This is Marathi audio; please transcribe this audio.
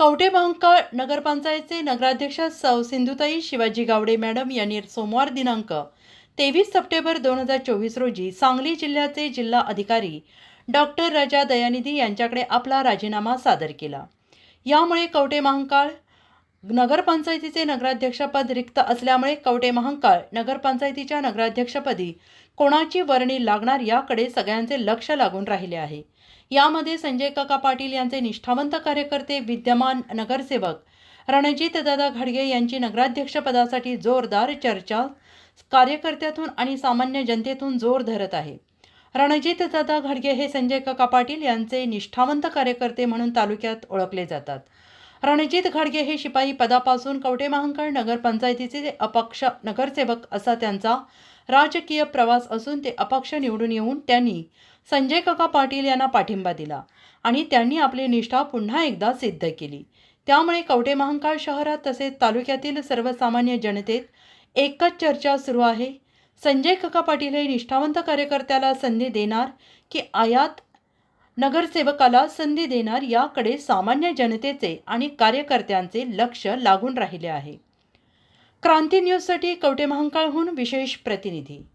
कवठेमहांकाळ नगरपंचायतचे नगराध्यक्ष सौ सिंधुताई शिवाजी गावडे मॅडम यांनी सोमवार दिनांक तेवीस सप्टेंबर दोन हजार चोवीस रोजी सांगली जिल्ह्याचे जिल्हा अधिकारी डॉक्टर रजा दयानिधी यांच्याकडे आपला राजीनामा सादर केला. यामुळे कवटे महांकाळ नगरपंचायतीचे नगराध्यक्षपद रिक्त असल्यामुळे कवटे महांकाळ नगरपंचायतीच्या नगराध्यक्षपदी कोणाची वर्णी लागणार याकडे सगळ्यांचे लक्ष लागून राहिले आहे. यामध्ये संजय काका पाटील यांचे निष्ठावंत कार्यकर्ते विद्यमान नगरसेवक रणजितदादा घडगे यांची नगराध्यक्षपदासाठी जोरदार चर्चा कार्यकर्त्यातून आणि सामान्य जनतेतून जोर धरत आहे. रणजितदादा घडगे हे संजय काका पाटील यांचे निष्ठावंत कार्यकर्ते म्हणून तालुक्यात ओळखले जातात. रणजित खडगे हे शिपाई पदापासून कवटे महांकाळ नगरपंचायतीचे अपक्ष नगरसेवक असा त्यांचा राजकीय प्रवास असून ते अपक्ष निवडून येऊन त्यांनी संजय काका पाटील यांना पाठिंबा दिला आणि त्यांनी आपली निष्ठा पुन्हा एकदा सिद्ध केली. त्यामुळे कवटे महांकाळ शहरात तसेच तालुक्यातील सर्वसामान्य जनतेत एकच चर्चा सुरू आहे. संजय काका पाटील हे निष्ठावंत कार्यकर्त्याला संधी देणार की आयात नगरसेवकाला संधी देणार याकडे सामान्य जनतेचे आणि कार्यकर्त्यांचे लक्ष लागून राहिले आहे. क्रांती न्यूजसाठी कवटे महांकाळहून विशेष प्रतिनिधी.